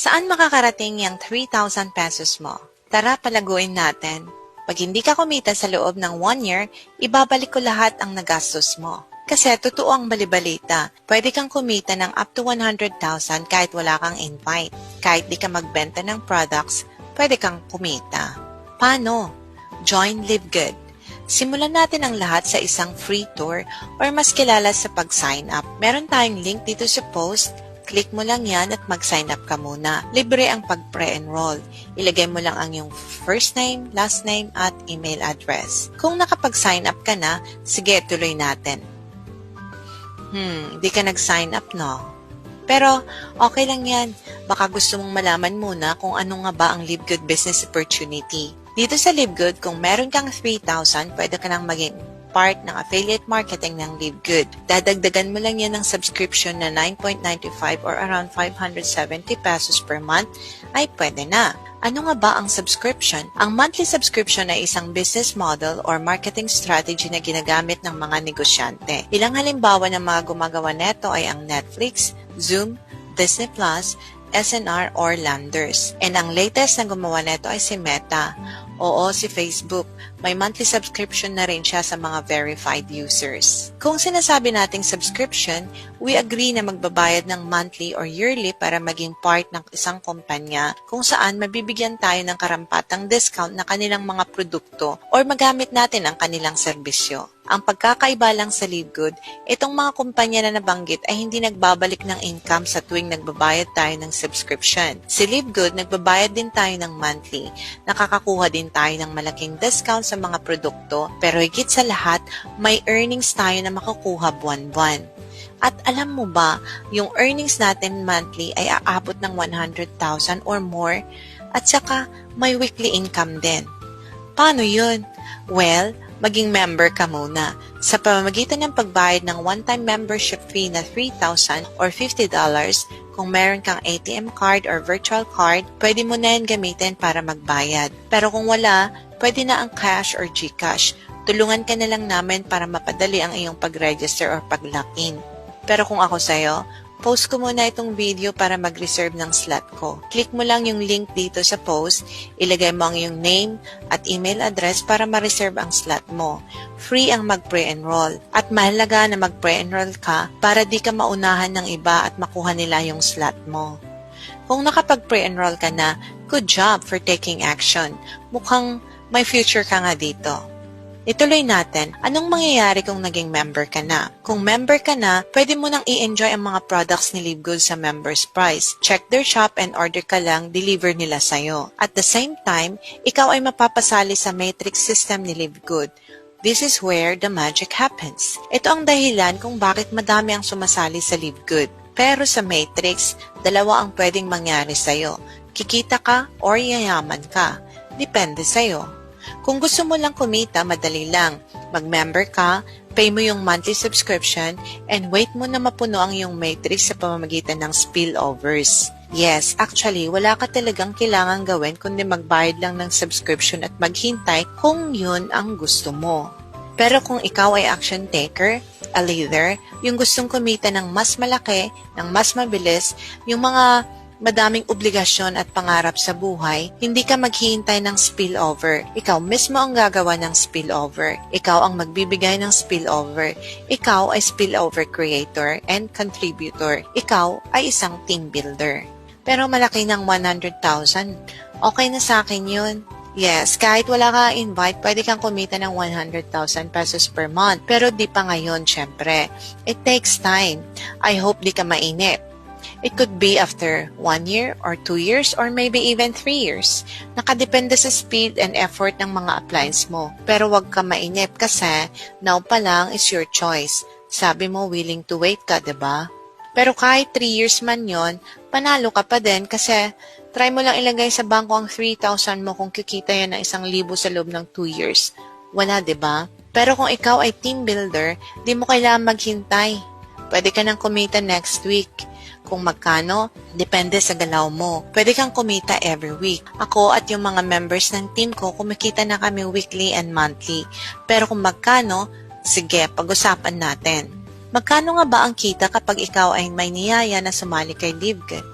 Saan makakarating yung 3,000 pesos mo? Tara, palaguin natin. Pag hindi ka kumita sa loob ng one year, ibabalik ko lahat ang nagastos mo. Kasi totoo ang balibalita, pwede kang kumita ng up to 100,000 kahit wala kang invite. Kahit di ka magbenta ng products, pwede kang kumita. Paano? Join Live Good. Simulan natin ang lahat sa isang free tour or mas kilala sa pag-sign up. Meron tayong link dito sa post Click mo lang yan at mag-sign up ka muna. Libre ang pag-pre-enroll. Ilagay mo lang ang iyong first name, last name, at email address. Kung nakapag-sign up ka na, sige, tuloy natin. Hmm, di ka nag-sign up, no? Pero, okay lang yan. Baka gusto mong malaman muna kung ano nga ba ang Live Good Business Opportunity. Dito sa Live Good, kung meron kang 3,000, pwede ka nang maging part ng affiliate marketing ng Live Good. Dadagdagan mo lang yan ng subscription na 9.95 or around 570 pesos per month ay pwede na. Ano nga ba ang subscription? Ang monthly subscription ay isang business model or marketing strategy na ginagamit ng mga negosyante. Ilang halimbawa ng mga gumagawa neto ay ang Netflix, Zoom, Disney SNR or Landers. And ang latest na gumawa nito ay si Meta. Oo, si Facebook. May monthly subscription na rin siya sa mga verified users. Kung sinasabi nating subscription, we agree na magbabayad ng monthly or yearly para maging part ng isang kumpanya kung saan mabibigyan tayo ng karampatang discount na kanilang mga produkto or magamit natin ang kanilang serbisyo. Ang pagkakaiba lang sa LiveGood, itong mga kumpanya na nabanggit ay hindi nagbabalik ng income sa tuwing nagbabayad tayo ng subscription. Si LiveGood, nagbabayad din tayo ng monthly. Nakakakuha din tayo ng malaking discount sa mga produkto, pero higit sa lahat, may earnings tayo na makukuha buwan-buwan. At alam mo ba, yung earnings natin monthly ay aabot ng 100,000 or more at saka may weekly income din. Paano yun? Well, maging member ka muna. Sa pamamagitan ng pagbayad ng one-time membership fee na 3,000 or $50, kung meron kang ATM card or virtual card, pwede mo na yan gamitin para magbayad. Pero kung wala, pwede na ang cash or GCash. Tulungan ka na lang namin para mapadali ang iyong pag-register or pag-login. Pero kung ako sa'yo, post ko muna itong video para mag-reserve ng slot ko. Click mo lang yung link dito sa post, ilagay mo ang iyong name at email address para ma-reserve ang slot mo. Free ang mag-pre-enroll. At mahalaga na mag-pre-enroll ka para di ka maunahan ng iba at makuha nila yung slot mo. Kung nakapag-pre-enroll ka na, good job for taking action. Mukhang may future ka nga dito. Ituloy natin, anong mangyayari kung naging member ka na? Kung member ka na, pwede mo nang i-enjoy ang mga products ni Live Good sa member's price. Check their shop and order ka lang, deliver nila sa'yo. At the same time, ikaw ay mapapasali sa matrix system ni Live Good. This is where the magic happens. Ito ang dahilan kung bakit madami ang sumasali sa Live Good. Pero sa Matrix, dalawa ang pwedeng mangyari sa'yo. Kikita ka or yayaman ka. Depende sa'yo. Kung gusto mo lang kumita, madali lang. Mag-member ka, pay mo yung monthly subscription, and wait mo na mapuno ang iyong matrix sa pamamagitan ng spillovers. Yes, actually, wala ka talagang kailangan gawin kundi magbayad lang ng subscription at maghintay kung yun ang gusto mo. Pero kung ikaw ay action taker, a leader, yung gustong kumita ng mas malaki, ng mas mabilis, yung mga madaming obligasyon at pangarap sa buhay, hindi ka maghihintay ng spillover. Ikaw mismo ang gagawa ng spillover. Ikaw ang magbibigay ng spillover. Ikaw ay spillover creator and contributor. Ikaw ay isang team builder. Pero malaki ng 100,000, okay na sa akin yun. Yes, kahit wala ka invite, pwede kang kumita ng 100,000 pesos per month. Pero di pa ngayon, syempre. It takes time. I hope di ka mainip. It could be after one year or two years or maybe even three years. Nakadepende sa speed and effort ng mga appliance mo. Pero wag ka mainip kasi now pa lang is your choice. Sabi mo willing to wait ka, ba? Pero kahit 3 years man yon, panalo ka pa din kasi try mo lang ilagay sa bangko ang 3,000 mo kung kikita yan ng isang libo sa loob ng 2 years. Wala, ba? Pero kung ikaw ay team builder, di mo kailangan maghintay. Pwede ka nang kumita next week. Kung magkano, depende sa galaw mo. Pwede kang kumita every week. Ako at yung mga members ng team ko, kumikita na kami weekly and monthly. Pero kung magkano, sige, pag-usapan natin. Magkano nga ba ang kita kapag ikaw ay may niyaya na sumali kay LiveGood?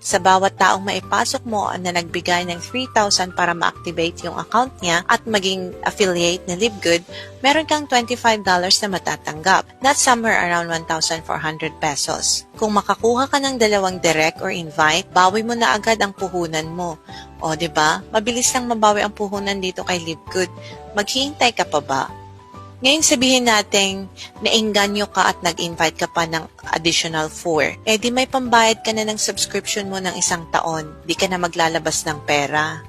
Sa bawat taong maipasok mo na nagbigay ng 3,000 para ma-activate yung account niya at maging affiliate ni LiveGood, meron kang $25 na matatanggap. That's somewhere around 1,400 pesos. Kung makakuha ka ng dalawang direct or invite, bawi mo na agad ang puhunan mo. O, di ba? Mabilis lang mabawi ang puhunan dito kay LiveGood. Maghihintay ka pa ba? Ngayon sabihin natin, nainganyo ka at nag-invite ka pa ng additional 4. Eh di may pambayad ka na ng subscription mo ng isang taon. Di ka na maglalabas ng pera.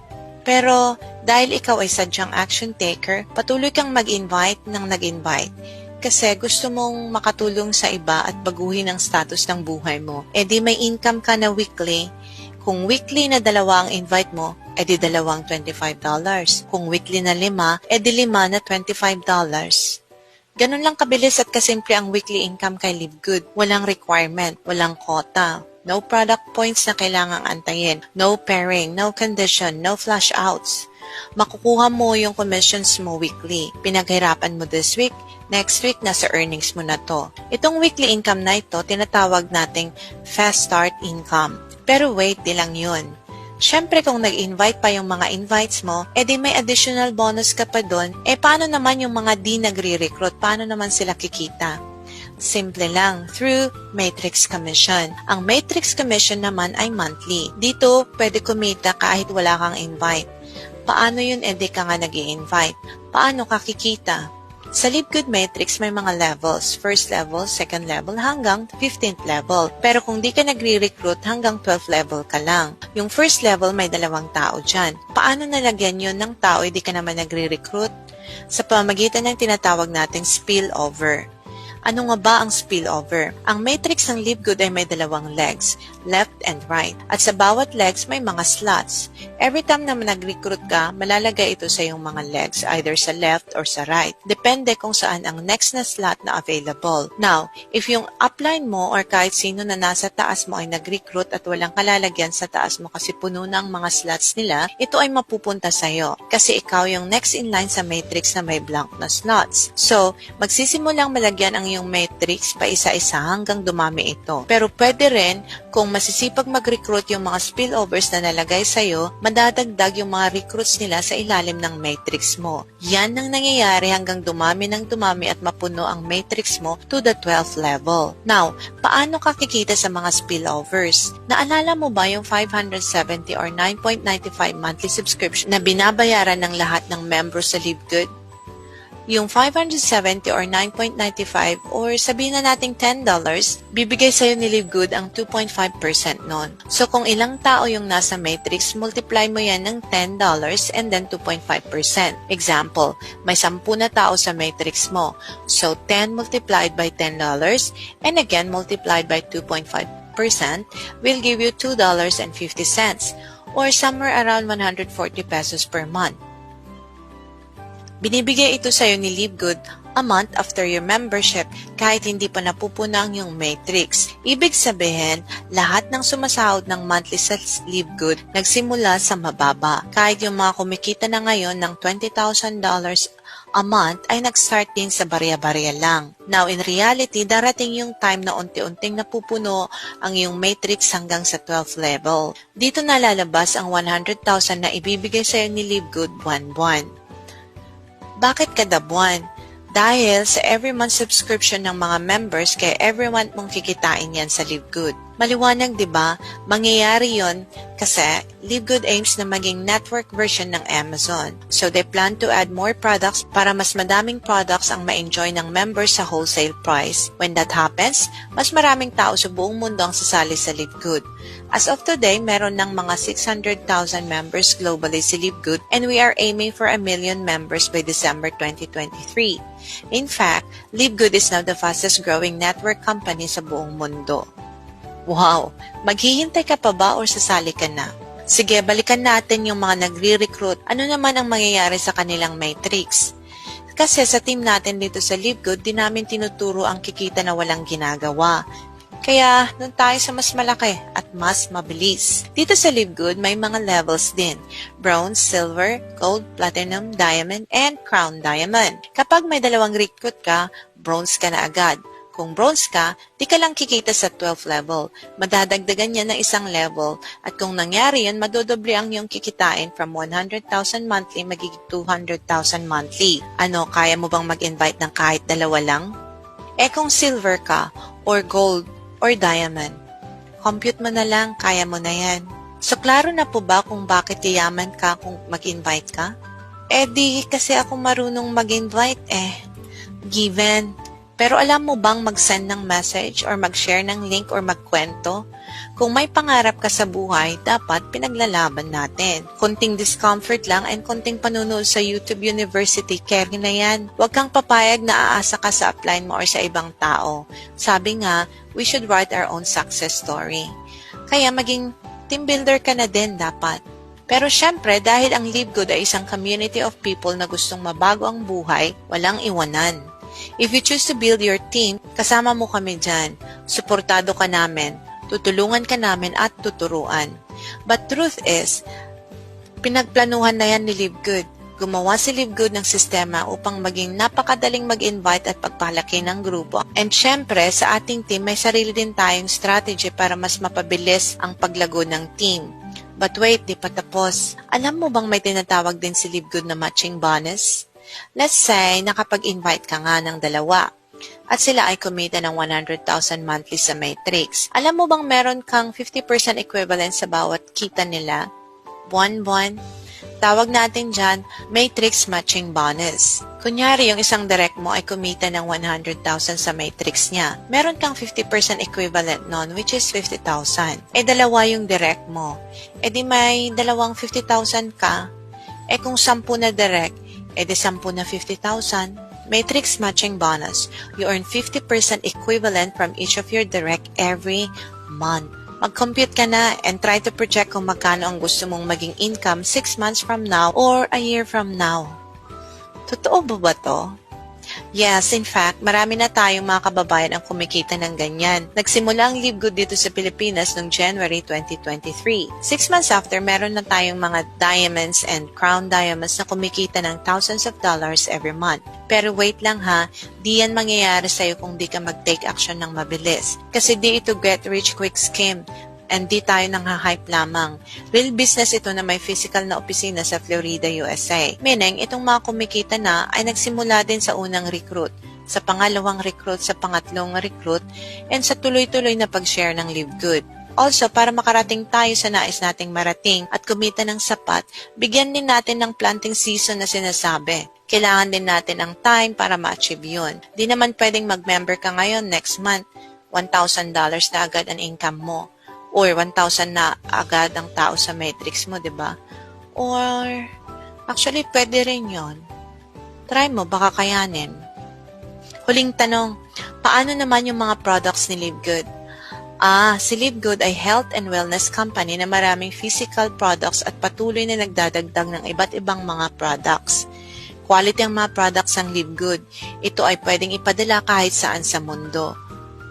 Pero dahil ikaw ay sadyang action taker, patuloy kang mag-invite ng nag-invite. Kasi gusto mong makatulong sa iba at baguhin ang status ng buhay mo. Eh di may income ka na weekly. Kung weekly na dalawa ang invite mo, edi dalawang $25. Kung weekly na lima, edi lima na $25. Ganun lang kabilis at kasimple ang weekly income kay LiveGood. Walang requirement, walang quota. No product points na kailangang antayin. No pairing, no condition, no flash outs. Makukuha mo yung commissions mo weekly. Pinaghirapan mo this week, next week nasa earnings mo na to. Itong weekly income na ito, tinatawag nating fast start income. Pero wait, di lang yun. Siyempre kung nag-invite pa yung mga invites mo, edi may additional bonus ka pa doon, eh paano naman yung mga di nagre-recruit? Paano naman sila kikita? Simple lang, through Matrix Commission. Ang Matrix Commission naman ay monthly. Dito, pwede kumita kahit wala kang invite. Paano yun edi ka nga nag invite Paano ka kikita? Sa LiveGood Matrix may mga levels. First level, second level, hanggang 15th level. Pero kung di ka nagre-recruit, hanggang 12th level ka lang. Yung first level, may dalawang tao dyan. Paano nalagyan yun ng tao, hindi ka naman nagre-recruit? Sa pamagitan ng tinatawag nating spillover. Ano nga ba ang spillover? Ang matrix ng LiveGood ay may dalawang legs, left and right. At sa bawat legs may mga slots. Every time na nag-recruit ka, malalagay ito sa iyong mga legs, either sa left or sa right. Depende kung saan ang next na slot na available. Now, if yung upline mo or kahit sino na nasa taas mo ay nag-recruit at walang kalalagyan sa taas mo kasi puno na ang mga slots nila, ito ay mapupunta sa iyo. Kasi ikaw yung next in line sa matrix na may blank na slots. So, magsisimulang malagyan ang iyong matrix pa isa-isa hanggang dumami ito. Pero pwede rin, kung masisipag mag-recruit yung mga spillovers na nalagay sa'yo, madadagdag yung mga recruits nila sa ilalim ng matrix mo. Yan ang nangyayari hanggang dumami ng dumami at mapuno ang matrix mo to the 12th level. Now, paano ka kikita sa mga spillovers? Naalala mo ba yung 570 or 9.95 monthly subscription na binabayaran ng lahat ng members sa LiveGood? Yung 570 or 9.95 or sabihin na nating $10, bibigay sa'yo ni LiveGood ang 2.5% nun. So kung ilang tao yung nasa matrix, multiply mo yan ng $10 and then 2.5%. Example, may 10 na tao sa matrix mo. So 10 multiplied by $10 and again multiplied by 2.5% will give you $2.50 or somewhere around 140 pesos per month. Binibigay ito sa iyo ni LiveGood a month after your membership kahit hindi pa napupuno ang iyong matrix. Ibig sabihin, lahat ng sumasahod ng monthly sa LiveGood nagsimula sa mababa. Kahit yung mga kumikita na ngayon ng $20,000 a month ay nag-start din sa barya-barya lang. Now, in reality, darating yung time na unti-unting napupuno ang iyong matrix hanggang sa 12th level. Dito nalalabas ang 100,000 na ibibigay sa iyo ni LiveGood buwan-buwan. Bakit kada buwan? Dahil sa every month subscription ng mga members, kaya every month mong kikitain yan sa LiveGood. Maliwanag, di ba? Mangyayari yon kasi LiveGood aims na maging network version ng Amazon. So they plan to add more products para mas madaming products ang ma-enjoy ng members sa wholesale price. When that happens, mas maraming tao sa buong mundo ang sasali sa LiveGood. As of today, meron ng mga 600,000 members globally si LiveGood and we are aiming for a million members by December 2023. In fact, LiveGood is now the fastest growing network company sa buong mundo. Wow! Maghihintay ka pa ba o sasali ka na? Sige, balikan natin yung mga nagre-recruit. Ano naman ang mangyayari sa kanilang matrix? Kasi sa team natin dito sa LiveGood, di namin tinuturo ang kikita na walang ginagawa. Kaya, doon tayo sa mas malaki at mas mabilis. Dito sa Live Good, may mga levels din. Bronze, Silver, Gold, Platinum, Diamond, and Crown Diamond. Kapag may dalawang recruit ka, bronze ka na agad. Kung bronze ka, di ka lang kikita sa 12th level. Madadagdagan niya ng isang level at kung nangyari yan, madodoble ang iyong kikitain from 100,000 monthly magiging 200,000 monthly. Ano, kaya mo bang mag-invite ng kahit dalawa lang? Eh kung silver ka, or gold, or diamond, compute mo na lang, kaya mo na yan. So, klaro na po ba kung bakit yayaman ka kung mag-invite ka? Eh di kasi ako marunong mag-invite eh. Given. Pero alam mo bang mag-send ng message or mag-share ng link or magkwento? Kung may pangarap ka sa buhay, dapat pinaglalaban natin. Konting discomfort lang and konting panunood sa YouTube University, carry na yan. Huwag kang papayag na aasa ka sa upline mo or sa ibang tao. Sabi nga, we should write our own success story. Kaya maging team builder ka na din dapat. Pero syempre, dahil ang Live Good ay isang community of people na gustong mabago ang buhay, walang iwanan. If you choose to build your team, kasama mo kami dyan. Suportado ka namin. Tutulungan ka namin at tuturuan. But truth is, pinagplanuhan na yan ni Live Good. Gumawa si Live Good ng sistema upang maging napakadaling mag-invite at pagpalaki ng grupo. And syempre, sa ating team, may sarili din tayong strategy para mas mapabilis ang paglago ng team. But wait, di pa tapos. Alam mo bang may tinatawag din si Live Good na matching bonus? Let's say, nakapag-invite ka nga ng dalawa at sila ay kumita ng 100,000 monthly sa Matrix. Alam mo bang meron kang 50% equivalent sa bawat kita nila? Buwan-buwan. Tawag natin dyan, Matrix Matching Bonus. Kunyari, yung isang direct mo ay kumita ng 100,000 sa matrix niya. Meron kang 50% equivalent nun, which is 50,000. E dalawa yung direct mo. E di may dalawang 50,000 ka. E kung 10 na direct, e di 10 na 50,000. Matrix matching bonus. You earn 50% equivalent from each of your direct every month. Mag-compute ka na and try to project kung magkano ang gusto mong maging income 6 months from now or a year from now. Totoo ba ba to? Yes, in fact, marami na tayong mga kababayan ang kumikita ng ganyan. Nagsimula ang Live Good dito sa Pilipinas noong January 2023. Six months after, meron na tayong mga diamonds and crown diamonds na kumikita ng thousands of dollars every month. Pero wait lang ha, di yan mangyayari sa'yo kung di ka mag-take action ng mabilis. Kasi di ito get rich quick scheme and di tayo nang hype lamang. Real business ito na may physical na opisina sa Florida, USA. Meaning, itong mga kumikita na ay nagsimula din sa unang recruit, sa pangalawang recruit, sa pangatlong recruit, and sa tuloy-tuloy na pag-share ng Live Good. Also, para makarating tayo sa nais nating marating at kumita ng sapat, bigyan din natin ng planting season na sinasabi. Kailangan din natin ng time para ma-achieve yun. Di naman pwedeng mag-member ka ngayon next month, $1,000 na agad ang income mo or 1,000 na agad ang tao sa matrix mo, di ba? Or, actually, pwede rin yon. Try mo, baka kayanin. Huling tanong, paano naman yung mga products ni Live Good? Ah, si Live Good ay health and wellness company na maraming physical products at patuloy na nagdadagdag ng iba't ibang mga products. Quality ang mga products ng Live Good. Ito ay pwedeng ipadala kahit saan sa mundo.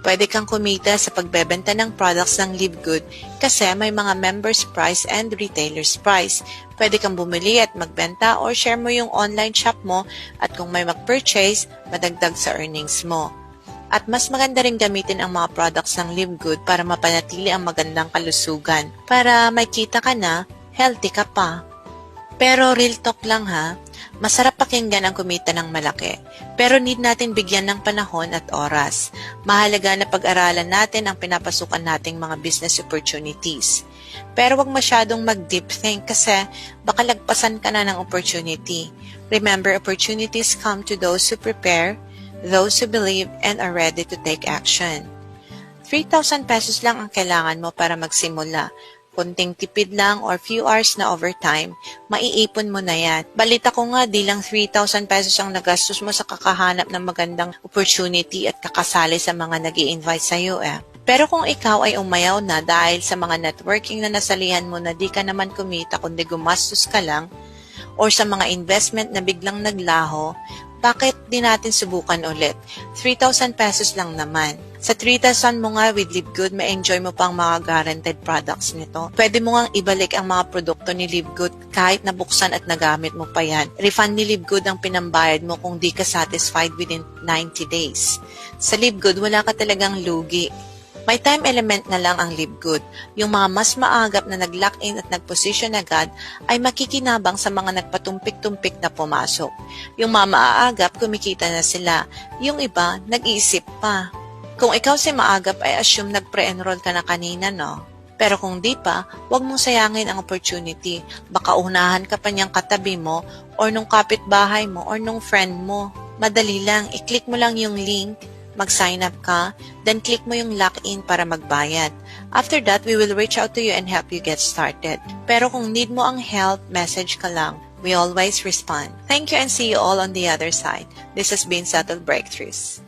Pwede kang kumita sa pagbebenta ng products ng Live Good kasi may mga members price and retailers price. Pwede kang bumili at magbenta or share mo yung online shop mo at kung may mag-purchase, madagdag sa earnings mo. At mas maganda rin gamitin ang mga products ng Live Good para mapanatili ang magandang kalusugan. Para may kita ka na, healthy ka pa. Pero real talk lang ha, masarap pakinggan ang kumita ng malaki. Pero need natin bigyan ng panahon at oras. Mahalaga na pag-aralan natin ang pinapasukan nating mga business opportunities. Pero wag masyadong mag-deep think kasi baka lagpasan ka na ng opportunity. Remember, opportunities come to those who prepare, those who believe, and are ready to take action. 3,000 pesos lang ang kailangan mo para magsimula konting tipid lang or few hours na overtime, maiipon mo na yan. Balita ko nga, di lang 3,000 pesos ang nagastos mo sa kakahanap ng magandang opportunity at kakasali sa mga nag invite sa iyo eh. Pero kung ikaw ay umayaw na dahil sa mga networking na nasalihan mo na di ka naman kumita kundi gumastos ka lang, or sa mga investment na biglang naglaho, bakit di natin subukan ulit? 3,000 pesos lang naman. Sa 3,000 mo nga with LiveGood, may enjoy mo pang mga guaranteed products nito. Pwede mo nga ibalik ang mga produkto ni LiveGood kahit nabuksan at nagamit mo pa yan. Refund ni LiveGood ang pinambayad mo kung di ka satisfied within 90 days. Sa LiveGood, wala ka talagang lugi. May time element na lang ang LiveGood. Yung mga mas maagap na nag-lock-in at nag-position agad ay makikinabang sa mga nagpatumpik-tumpik na pumasok. Yung mga maaagap, kumikita na sila. Yung iba, nag-iisip pa. Kung ikaw si maagap ay assume nag-pre-enroll ka na kanina, no? Pero kung di pa, huwag mong sayangin ang opportunity. Baka unahan ka pa niyang katabi mo or nung kapitbahay mo or nung friend mo. Madali lang, i-click mo lang yung link, mag-sign up ka, then click mo yung lock-in para magbayad. After that, we will reach out to you and help you get started. Pero kung need mo ang help, message ka lang. We always respond. Thank you and see you all on the other side. This has been Settled Breakthroughs.